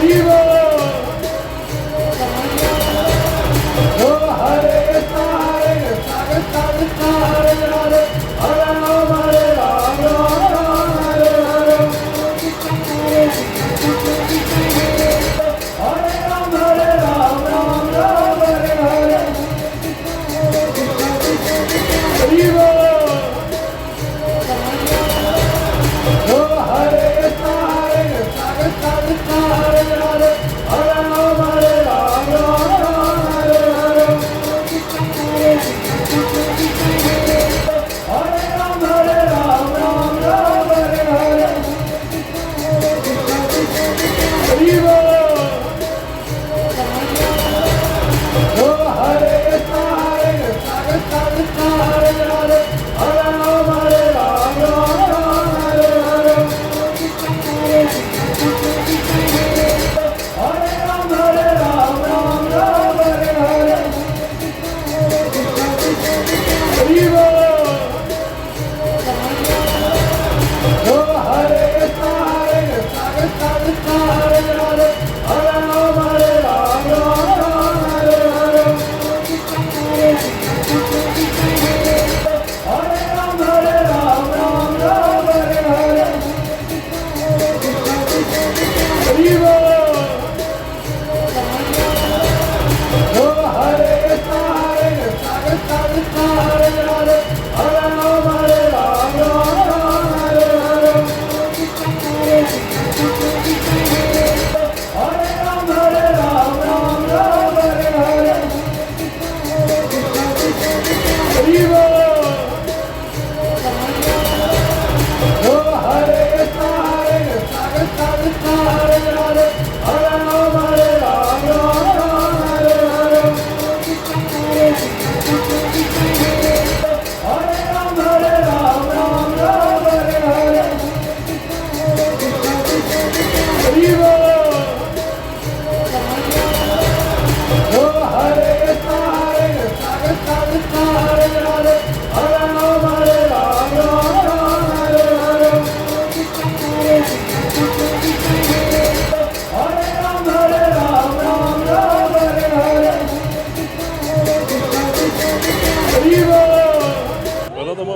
¡Viva!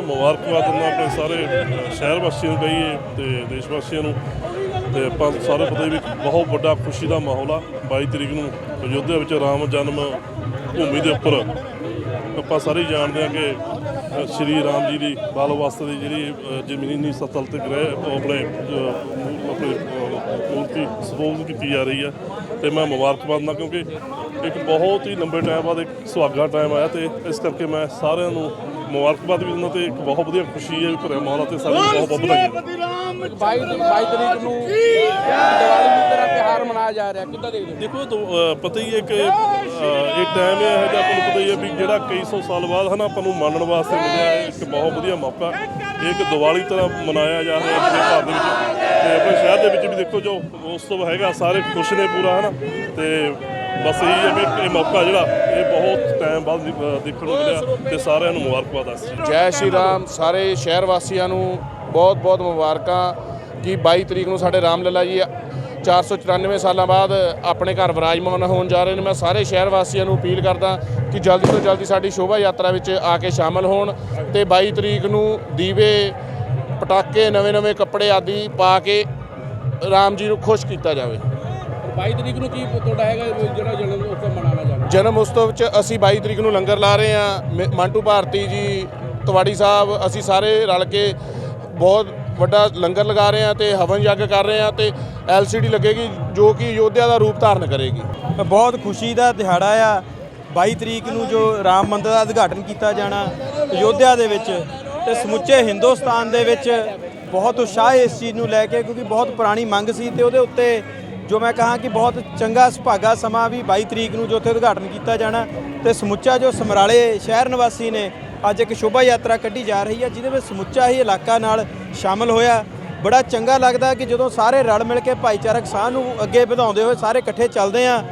ਮੁਬਾਰਕਬਾਦ ਦਿੰਦਾ ਆਪਣੇ ਸਾਰੇ ਸ਼ਹਿਰ ਵਾਸੀਆਂ ਨੂੰ ਕਹੀਏ ਤੇ ਦੇਸ਼ ਵਾਸੀਆਂ ਨੂੰ। ਤੇ ਆਪਾਂ ਸਾਰੇ ਪਤਾ ਹੀ ਵੀ ਬਹੁਤ ਵੱਡਾ ਖੁਸ਼ੀ ਦਾ ਮਾਹੌਲ ਆ। 22 ਤਰੀਕ ਨੂੰ ਅਯੋਧਿਆ ਵਿੱਚ ਰਾਮ ਜਨਮ ਭੂਮੀ ਦੇ ਉੱਪਰ ਆਪਾਂ ਸਾਰੇ ਹੀ ਜਾਣਦੇ ਹਾਂ ਕਿ ਸ਼੍ਰੀ ਰਾਮ ਜੀ ਦੀ ਬਾਲ ਅਵਸਥਾ ਦੀ ਜਿਹੜੀ ਜ਼ਮੀਨੀ ਸਤਲ ਤੇ ਗ੍ਰਹਿ ਉਹ ਆਪਣੇ ਅ, ਆਪਣੇ ਮੂਰਤੀ ਸਪੋਜ਼ ਕੀਤੀ ਜਾ ਰਹੀ ਆ। ਤੇ ਮੈਂ ਮੁਬਾਰਕਬਾਦ ਦਿੰਦਾ ਕਿਉਂਕਿ ਇੱਕ ਬਹੁਤ ਹੀ ਲੰਬੇ ਟਾਈਮ ਬਾਅਦ ਇੱਕ ਸੁਹਾਗਾ ਟਾਈਮ ਆਇਆ ਤੇ ਇਸ ਕਰਕੇ ਮੈਂ ਸਾਰਿਆਂ ਨੂੰ ਮੁਬਾਰਕਬਾਦ ਵੀ ਦਿੰਦਾ ਤੇ ਇੱਕ ਬਹੁਤ ਵਧੀਆ ਖੁਸ਼ੀ ਹੈ ਵੀ ਮਾਹੌਲ ਆ ਤੇ ਸਾਰਿਆਂ ਨੂੰ ਬਹੁਤ ਬਹੁਤ ਵਧਾਈਆਂ। 22 22 ਤਰੀਕ ਨੂੰ ਦੀਵਾਲੀ ਦੀ ਤਰ੍ਹਾਂ ਤਿਉਹਾਰ ਮਨਾਇਆ ਜਾ ਰਿਹਾ। ਕਿੱਦਾਂ ਦੇਖਦੇ ਦੇਖੋ ਤੋ, ਅ, ਪਤਾ ਹੀ ਹੈ ਕਿ ਅ, ਇਹ ਟਾਈਮ ਇਹ ਹੈ ਆਪਾਂ ਨੂੰ ਪਤਾ ਹੀ ਹੈ ਵੀ ਜਿਹੜਾ ਕਈ ਸੌ ਸਾਲ ਬਾਅਦ ਹਨਾ ਆਪਾਂ ਨੂੰ ਮੰਨਣ ਵਾਸਤੇ ਮਿਲਿਆ ਹੈ ਇੱਕ ਬਹੁਤ ਵਧੀਆ ਮੌਕਾ। ਇਹ ਇੱਕ ਦੀਵਾਲੀ ਤਰ੍ਹਾਂ ਮਨਾਇਆ ਜਾ ਰਿਹਾ ਆਪਣੇ ਭਾਰਤ ਦੇ ਵਿੱਚ। ਤੇ ਆਪਣੇ ਸ਼ਹਿਰ ਦੇ ਵਿੱਚ ਵੀ ਦੇਖੋ ਜੋ ਉਸ ਤੋਂ ਹੈਗਾ ਸਾਰੇ ਖੁਸ਼ ਨੇ ਪੂਰਾ ਹਨਾ। ਤੇ ਬਸ ਇਹੀ ਵੀ ਇਹ ਮੌਕਾ ਜਿਹੜਾ, ਇਹ ਬਹੁਤ ਟਾਈਮ ਬਾਅਦ ਦੇਖਣ ਨੂੰ ਮਿਲਿਆ ਤੇ ਸਾਰਿਆਂ ਨੂੰ ਮੁਬਾਰਕਬਾਦ ਆ ਜੈ ਸ਼੍ਰੀ ਰਾਮ, ਸਾਰੇ ਸ਼ਹਿਰ ਵਾਸੀਆਂ ਨੂੰ ਬਹੁਤ ਬਹੁਤ ਮੁਬਾਰਕਾਂ ਕਿ 22 ਤਰੀਕ ਨੂੰ ਸਾਡੇ ਰਾਮ ਲੱਲਾ ਜੀ 494 ਸਾਲਾਂ ਬਾਅਦ ਆਪਣੇ ਘਰ ਵਿਰਾਜਮਾਨ ਹੋਣ ਜਾ ਰਹੇ ਨੇ। ਮੈਂ ਸਾਰੇ ਸ਼ਹਿਰ ਵਾਸੀਆਂ ਨੂੰ ਅਪੀਲ ਕਰਦਾ ਕਿ ਜਲਦੀ ਤੋਂ ਜਲਦੀ ਸਾਡੀ ਸ਼ੋਭਾ ਯਾਤਰਾ ਵਿੱਚ ਆ ਕੇ ਸ਼ਾਮਲ ਹੋਣ ਤੇ 22 ਤਰੀਕ ਨੂੰ ਦੀਵੇ, ਪਟਾਕੇ, ਨਵੇਂ-ਨਵੇਂ ਕੱਪੜੇ ਆਦਿ ਪਾ ਕੇ ਰਾਮ ਜੀ ਨੂੰ ਖੁਸ਼ ਕੀਤਾ ਜਾਵੇ। 22 ਤਰੀਕ ਨੂੰ ਕੀ ਤੁਹਾਡਾ ਹੈਗਾ ਜਿਹੜਾ ਜਨਮ ਉਤਸਵ ਮਨਾਉਣਾ ਜਾਣਾ ਜਨਮ ਉਤਸਵ 'ਚ ਅਸੀਂ 22 ਤਰੀਕ ਨੂੰ ਲੰਗਰ ਲਾ ਰਹੇ ਹਾਂ। ਮੰਟੂ ਭਾਰਤੀ ਜੀ ਤਵਾੜੀ ਸਾਹਿਬ ਅਸੀਂ ਸਾਰੇ ਰਲ ਕੇ ਬਹੁਤ ਵੱਡਾ ਲੰਗਰ ਲਗਾ ਰਹੇ ਹਾਂ ਤੇ ਹਵਨ ਯੱਗ ਕਰ ਰਹੇ ਹਾਂ ਤੇ LCD ਲੱਗੇਗੀ ਜੋ ਕਿ ਯੋਧਿਆ ਦਾ ਰੂਪ ਧਾਰਨ ਕਰੇਗੀ। ਬਹੁਤ ਖੁਸ਼ੀ ਦਾ ਦਿਹਾੜਾ ਆ। 22 ਤਰੀਕ ਨੂੰ ਜੋ ਰਾਮ ਮੰਦਿਰ ਦਾ ਉਦਘਾਟਨ ਕੀਤਾ ਜਾਣਾ ਅਯੋਧਿਆ ਦੇ ਵਿੱਚ ਤੇ ਸਮੁੱਚੇ ਹਿੰਦੁਸਤਾਨ ਦੇ ਵਿੱਚ ਬਹੁਤ ਉਤਸ਼ਾਹ ਹੈ ਇਸ ਚੀਜ਼ ਨੂੰ ਲੈ ਕੇ ਕਿਉਂਕਿ ਬਹੁਤ ਪੁਰਾਣੀ ਮੰਗ ਸੀ ਤੇ ਉਹਦੇ ਉੱਤੇ ਜੋ ਮੈਂ ਕਹਾਂ ਕਿ ਬਹੁਤ ਚੰਗਾ ਸੁਭਾਗਾ ਸਮਾਂ ਵੀ 22 ਤਰੀਕ ਨੂੰ ਜੋ ਉੱਥੇ ਉਦਘਾਟਨ ਕੀਤਾ ਜਾਣਾ ਤੇ ਸਮੁੱਚਾ ਜੋ ਸਮਰਾਲੇ ਸ਼ਹਿਰ ਨਿਵਾਸੀ ਨੇ ਅੱਜ ਇੱਕ ਸ਼ੋਭਾ ਯਾਤਰਾ ਕੱਢੀ ਜਾ ਰਹੀ ਹੈ, ਜਿਹਦੇ ਵਿੱਚ ਸਮੁੱਚਾ ਹੀ ਇਲਾਕਾ ਨਾਲ ਸ਼ਾਮਲ ਹੋਇਆ। ਬੜਾ ਚੰਗਾ ਲੱਗਦਾ ਕਿ ਜਦੋਂ ਸਾਰੇ ਰਲ ਮਿਲ ਕੇ ਭਾਈਚਾਰਕ ਸਾਹ ਨੂੰ ਅੱਗੇ ਵਧਾਉਂਦੇ ਹੋਏ ਸਾਰੇ ਇਕੱਠੇ ਚੱਲਦੇ ਆ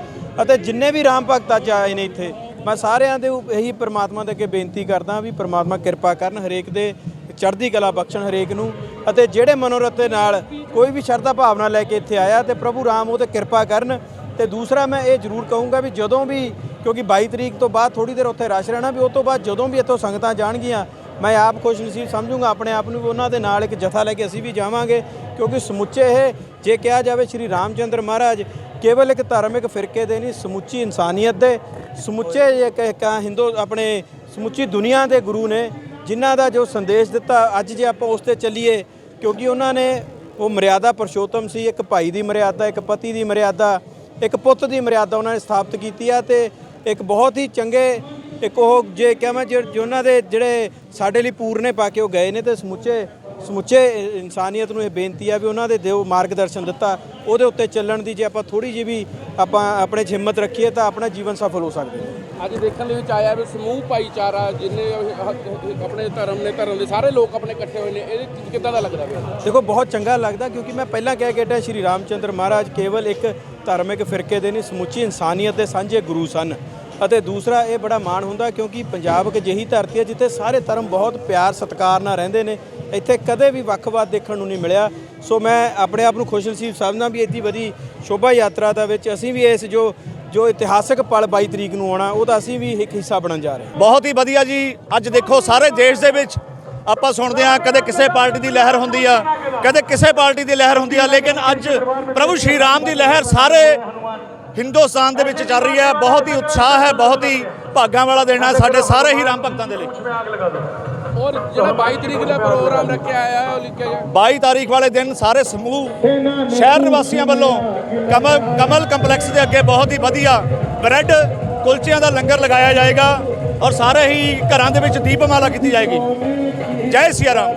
ਅਤੇ ਜਿੰਨੇ ਵੀ ਰਾਮ ਭਗਤ ਅੱਜ ਆਏ ਨੇ ਇੱਥੇ, ਮੈਂ ਸਾਰਿਆਂ ਦੇ ਇਹੀ ਪ੍ਰਮਾਤਮਾ ਦੇ ਅੱਗੇ ਬੇਨਤੀ ਕਰਦਾ ਵੀ ਪ੍ਰਮਾਤਮਾ ਕਿਰਪਾ ਕਰਨ ਹਰੇਕ ਦੇ ਚੜ੍ਹਦੀ ਕਲਾ ਬਖਸ਼ਣ ਹਰੇਕ ਨੂੰ ਅਤੇ ਜਿਹੜੇ ਮਨੋਰਥ ਦੇ ਨਾਲ ਕੋਈ ਵੀ ਸ਼ਰਧਾ ਭਾਵਨਾ ਲੈ ਕੇ ਇੱਥੇ ਆਇਆ ਤੇ ਪ੍ਰਭੂ ਰਾਮ ਉਹ ਤੇ ਕਿਰਪਾ ਕਰਨ ਤੇ ਦੂਸਰਾ ਮੈਂ ਇਹ ਜ਼ਰੂਰ ਕਹੂੰਗਾ ਵੀ ਜਦੋਂ ਵੀ, ਕਿਉਂਕਿ 22 ਤਰੀਕ ਤੋਂ ਬਾਅਦ ਥੋੜੀ ਦੇਰ ਉੱਥੇ ਰਸ਼ ਰਹਿਣਾ ਵੀ ਉਸ ਤੋਂ ਬਾਅਦ ਜਦੋਂ ਵੀ ਇੱਥੋਂ ਸੰਗਤਾਂ ਜਾਣਗੀਆਂ, ਮੈਂ ਆਪ ਖੁਸ਼ਨਸੀਬ ਸਮਝੂੰਗਾ, ਆਪਣੇ ਆਪ ਨੂੰ ਵੀ ਉਹਨਾਂ ਦੇ ਨਾਲ ਇੱਕ ਜਥਾ ਲੈ ਕੇ ਅਸੀਂ ਵੀ ਜਾਵਾਂਗੇ, ਕਿਉਂਕਿ ਸਮੁੱਚੇ ਇਹ, ਜੇ ਕਿਹਾ ਜਾਵੇ ਸ਼੍ਰੀ ਰਾਮਚੰਦਰ ਮਹਾਰਾਜ, ਕੇਵਲ ਇੱਕ ਧਾਰਮਿਕ ਫਿਰਕੇ ਦੇ ਨਹੀਂ, ਸਮੁੱਚੀ ਇਨਸਾਨੀਅਤ ਦੇ, ਸਮੁੱਚੇ ਇੱਕ ਇੱਕ ਹਿੰਦੂ, ਆਪਣੇ ਸਮੁੱਚੀ ਦੁਨੀਆ ਦੇ ਗੁਰੂ ਨੇ ਜਿਨ੍ਹਾਂ ਦਾ ਜੋ ਸੰਦੇਸ਼ ਦਿੱਤਾ, ਅੱਜ ਜੇ ਆਪਾਂ ਉਸ ਤੇ ਚੱਲੀਏ, ਕਿਉਂਕਿ ਉਹਨਾਂ ਨੇ ਉਹ ਮਰਿਆਦਾ ਪਰਸ਼ੋਤਮ ਸੀ, ਇੱਕ ਭਾਈ ਦੀ ਮਰਿਆਦਾ, ਇੱਕ ਪਤੀ ਦੀ ਮਰਿਆਦਾ, ਇੱਕ ਪੁੱਤ ਦੀ ਮਰਿਆਦਾ ਉਹਨਾਂ ਨੇ ਸਥਾਪਿਤ ਕੀਤੀ ਆ ਤੇ ਇੱਕ ਬਹੁਤ ਹੀ ਚੰਗੇ, ਇੱਕ ਉਹ ਜੇ ਕਹਾਂ ਜੇ ਜੇ ਉਹਨਾਂ ਦੇ ਜਿਹੜੇ ਸਾਡੇ ਲਈ ਪੂਰਨੇ ਪਾ ਕੇ ਉਹ ਗਏ ਨੇ ਤੇ ਸਮੁੱਚੇ ਸਮੁੱਚੇ ਇਨਸਾਨੀਅਤ ਨੂੰ ਇਹ ਬੇਨਤੀ ਆ ਵੀ ਉਹਨਾਂ ਦੇ ਦਿਓ ਮਾਰਗਦਰਸ਼ਨ ਦਿੱਤਾ। ਉਹਦੇ ਉੱਤੇ ਚੱਲਣ ਦੀ ਜੇ ਆਪਾਂ ਥੋੜੀ ਜਿਹੀ ਵੀ ਆਪਾਂ ਆਪਣੇ ਹਿੰਮਤ ਰੱਖੀਏ ਤਾਂ ਆਪਣਾ ਜੀਵਨ ਸਫਲ ਹੋ ਸਕਦਾ ਹੈ। ਅੱਜ ਦੇਖਣ ਦੇ ਵਿੱਚ ਆਇਆ ਵੀ ਸਮੂਹ ਭਾਈਚਾਰਾ ਜਿੰਨੇ ਆਪਣੇ ਧਰਮ ਨੇ ਧਰਮ ਦੇ ਸਾਰੇ ਲੋਕ ਆਪਣੇ ਇਕੱਠੇ ਹੋਏ ਨੇ ਇਹਦੇ ਚ ਕਿੱਦਾਂ ਦਾ ਲੱਗਦਾ ਪਿਆ? ਦੇਖੋ ਬਹੁਤ ਚੰਗਾ ਲੱਗਦਾ ਕਿਉਂਕਿ ਮੈਂ ਪਹਿਲਾਂ ਕਹਿ ਕੇ ਹਟਿਆ ਸ਼੍ਰੀ ਰਾਮਚੰਦਰ ਮਹਾਰਾਜ ਕੇਵਲ ਇੱਕ ਧਾਰਮਿਕ ਫਿਰਕੇ ਦੇ ਨਹੀਂ ਸਮੁੱਚੀ ਇਨਸਾਨੀਅਤ ਦੇ ਸਾਂਝੇ ਗੁਰੂ ਸਨ। ਅਤੇ ਦੂਸਰਾ ਇਹ ਬੜਾ ਮਾਣ ਹੁੰਦਾ ਕਿਉਂਕਿ ਪੰਜਾਬ ਇੱਕ ਅਜਿਹੀ ਧਰਤੀ ਹੈ ਜਿੱਥੇ ਸਾਰੇ ਧਰਮ ਬਹੁਤ ਪਿਆਰ, ਸਤਿਕਾਰ ਨਾਲ ਰਹਿੰਦੇ ਨੇ। ਇੱਥੇ ਕਦੇ ਵੀ ਵੱਖਵਾਦ ਦੇਖਣ ਨੂੰ ਨਹੀਂ ਮਿਲਿਆ। ਸੋ ਮੈਂ ਆਪਣੇ ਆਪ ਨੂੰ ਖੁਸ਼ ਨਸੀਬ ਸਮਝਦਾ ਵੀ ਇੱਡੀ ਵਧੀ ਸ਼ੋਭਾ ਯਾਤਰਾ ਦਾ ਵਿੱਚ ਅਸੀਂ ਵੀ ਇਸ ਜੋ ਜੋ ਇਤਿਹਾਸਕ ਪਲ 22 ਤਰੀਕ ਨੂੰ ਆਉਣਾ, ਉਹਦਾ ਅਸੀਂ ਵੀ ਇੱਕ ਹਿੱਸਾ ਬਣਨ ਜਾ ਰਹੇ ਬਹੁਤ ਹੀ ਵਧੀਆ ਜੀ। ਅੱਜ ਦੇਖੋ, ਸਾਰੇ ਦੇਸ਼ ਦੇ ਵਿੱਚ ਆਪਾਂ ਸੁਣਦੇ ਆ ਕਦੇ ਕਿਸੇ ਪਾਰਟੀ ਦੀ ਲਹਿਰ ਹੁੰਦੀ ਆ, ਕਦੇ ਕਿਸੇ ਪਾਰਟੀ ਦੀ ਲਹਿਰ ਹੁੰਦੀ ਆ, ਲੇਕਿਨ ਅੱਜ ਪ੍ਰਭੂ ਸ਼੍ਰੀ ਰਾਮ ਦੀ ਲਹਿਰ ਸਾਰੇ ਹਿੰਦੁਸਤਾਨ ਦੇ ਵਿੱਚ ਚੱਲ ਰਹੀ ਹੈ। ਬਹੁਤ ਹੀ ਉਤਸ਼ਾਹ ਹੈ ਬਹੁਤ ਹੀ ਭਾਗਾਂ ਵਾਲਾ ਦਿਨ ਹੈ ਸਾਡੇ ਸਾਰੇ ਹੀ ਰਾਮ ਭਗਤਾਂ ਦੇ ਲਈ। ਔਰ ਜਿਹੜਾ 22 ਤਰੀਕ ਦਾ ਪ੍ਰੋਗਰਾਮ ਰੱਖਿਆ ਆਇਆ ਉਹ ਲਿਖਿਆ ਗਿਆ 22 ਤਾਰੀਖ ਵਾਲੇ ਦਿਨ ਸਾਰੇ ਸਮੂਹ ਸ਼ਹਿਰ ਨਿਵਾਸੀਆਂ ਵੱਲੋਂ ਕਮਲ ਕਮਲ ਕੰਪਲੈਕਸ ਦੇ ਅੱਗੇ ਬਹੁਤ ਹੀ ਵਧੀਆ ਬ੍ਰੈਡ ਕੁਲਚਿਆਂ ਦਾ ਲੰਗਰ ਲਗਾਇਆ ਜਾਏਗਾ ਔਰ ਸਾਰੇ ਹੀ ਘਰਾਂ ਦੇ ਵਿੱਚ ਦੀਪਮਾਲਾ ਕੀਤੀ ਜਾਏਗੀ। ਜੈ ਸਿਆ ਰਾਮ।